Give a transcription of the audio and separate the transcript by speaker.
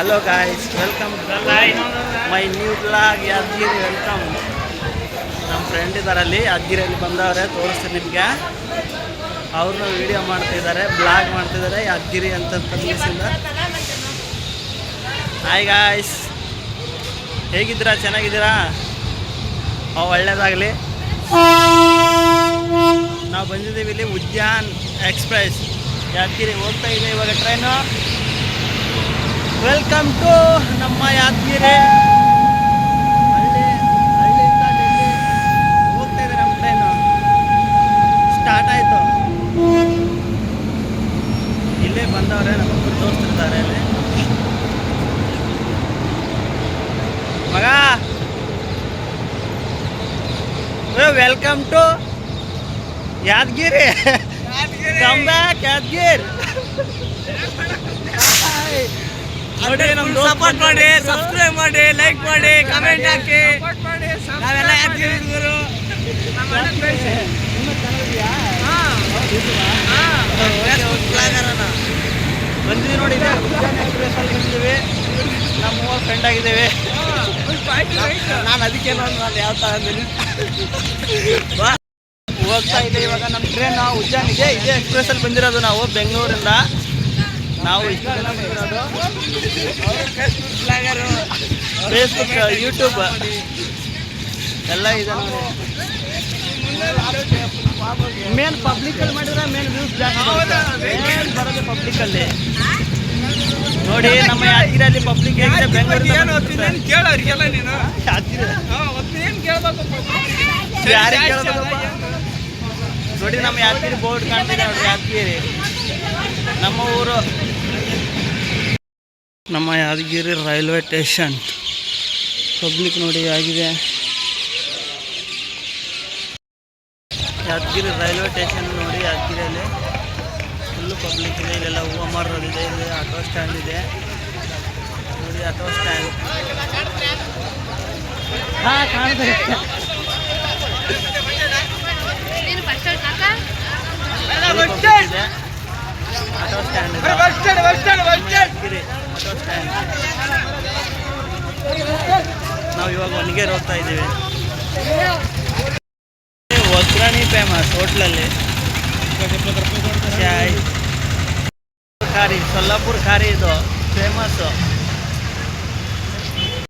Speaker 1: Hello guys welcome my new blog Yadgir welcome ನಮ್ಮ friend ಇದ್ದಾರೆ ಅಲ್ಲಿ ಯಾದಗಿರಿಯಲ್ಲಿ ಬಂದವರೆ, ತೋರಿಸ್ತೀನಿ ನಿಮಗೆ. ಅವ್ರನ್ನ ವಿಡಿಯೋ ಮಾಡ್ತಿದ್ದಾರೆ ಬ್ಲಾಗ್ ಮಾಡ್ತಿದ್ದಾರೆ ಯಾದಗಿರಿ ಅಂತ ಪ್ಲೇಸಿಂದ ಹಾಯ್ ಗಾಯ್ಸ್ ಹೇಗಿದ್ದೀರಾ? ಚೆನ್ನಾಗಿದ್ದೀರಾ? ಒಳ್ಳೇದಾಗಲಿ. ನಾವು ಬಂದಿದ್ದೀವಿ ಇಲ್ಲಿ ಉದ್ಯಾನ್ ಎಕ್ಸ್ಪ್ರೆಸ್. ಯಾದಗಿರಿ ಹೋಗ್ತಾ ಇದೆ ಇವಾಗ ಟ್ರೈನು ವೆಲ್ಕಮ್ ಟು ನಮ್ಮ ಯಾದಗಿರಿ. ಹಳ್ಳಿ ಹಳ್ಳಿಯಿಂದ ಡೆಲ್ಲಿ ಹೋಗ್ತಾ ಇದೆ ನಮ್ಮ ಟ್ರೈನು ಸ್ಟಾರ್ಟ್ ಆಯಿತು. ಇಲ್ಲೇ ಬಂದವ್ರೆ ನಮ್ಮ ತೋರಿಸ್ತಿರ್ತಾರೆ ಇಲ್ಲಿ ಮಗ! Welcome to Yadgir. Come back Yadgir. ನೋಡಿ ನಮ್ಮ
Speaker 2: ಸಪೋರ್ಟ್ ಮಾಡಿ ಸಬ್ಸ್ಕ್ರೈಬ್ ಮಾಡಿ ಲೈಕ್ ಮಾಡಿ ಕಮೆಂಟ್ ಹಾಕಿ. ನಾವೆಲ್ಲ ಯಾಕೆ
Speaker 1: ಬಂದಿದ್ದೀವಿ ನೋಡಿ ಬಂದಿದ್ದೀವಿ ನಮ್ಮ ಮೂವರು ಫ್ರೆಂಡ್ ಆಗಿದ್ದೇವೆ.
Speaker 2: ನಾನು ಅದಕ್ಕೆ ನಾನು ಯಾವ ತರ
Speaker 1: ಹೋಗ್ತಾ ಇದೆ ಇವಾಗ ನಮ್ಮ ಟ್ರೈನ್ ಉಜ್ಜಾನಿಗೆ ಇದೆ ಇದೇ ಎಕ್ಸ್ಪ್ರೆಸ್ ಅಲ್ಲಿ ಬಂದಿರೋದು ನಾವು ಬೆಂಗಳೂರಿಂದ. ನಾವು ಇಷ್ಟು ಜನ ಬಂದಿರೋದು ಫೇಸ್ಬುಕ್ ಯೂಟ್ಯೂಬ್ ಎಲ್ಲ ಇದೆ ಮೇನ್ ಪಬ್ಲಿಕಲ್ಲಿ ಮಾಡಿದ್ರೆ ಮೇನ್ ವ್ಯೂಸ್ ಜಾಸ್ತಿ ಬರೋದು ಪಬ್ಲಿಕಲ್ಲಿ ನೋಡಿ ನಮ್ಮ ಯಾದಗಿರಿಯಲ್ಲಿ ಪಬ್ಲಿಕ್ ಹೇಗಿದೆ? ಬೆಂಗಳೂರು
Speaker 2: ಕೇಳೋರಿಗೆಲ್ಲ ನೀನು?
Speaker 1: ಯಾದಗಿರಿ
Speaker 2: ಏನ್ ಕೇಳ್ಬೇಕು
Speaker 1: ಯಾರಿಗೆ ಕೇಳಬೇಕಪ್ಪ? ನೋಡಿ ನಮ್ಮ ಯಾದಗಿರಿ ಬೋರ್ಡ್ ಕಾಣ್ತಿದೆ ನೋಡಿ ಯಾದಗಿರಿ. ನಮ್ಮ ಊರು. ನಮ್ಮ ಯಾದಗಿರಿ ರೈಲ್ವೆ ಸ್ಟೇಷನ್. ಪಬ್ಲಿಕ್ ನೋಡಿ ಆಗಿದೆ ಯಾದಗಿರಿ ರೈಲ್ವೆ ಸ್ಟೇಷನ್ ನೋಡಿ ಯಾದಗಿರಿಯಲ್ಲಿ ಫುಲ್ಲು ಪಬ್ಲಿಕ್ ಇದೆ. ಇಲ್ಲೆಲ್ಲ ಹೂವು ಮಾರೋದಿದೆ ಇಲ್ಲಿ ಆಟೋ ಸ್ಟ್ಯಾಂಡ್ ಇದೆ. ನೋಡಿ ಆಟೋ ಸ್ಟ್ಯಾಂಡ್ ಹಾಂ ಕಾಣ್ತದೆ ಇದೆ ಆಟೋ ಸ್ಟ್ಯಾಂಡ್ ಇದೆ ಯಾದಗಿರಿ ಆಟೋ ಸ್ಟ್ಯಾಂಡ್ ನಾವು ಇವಾಗ ಒಣಗೇರಿ ಹೋಗ್ತಾ ಇದ್ದೀವಿ. ಒಗ್ಗರಣೆ ಫೇಮಸ್ ಹೋಟ್ಲಲ್ಲಿ. ಖಾರಿ ಸಲ್ಲಾಪುರ ಖಾರಿ ಇದು ಫೇಮಸ್ಸು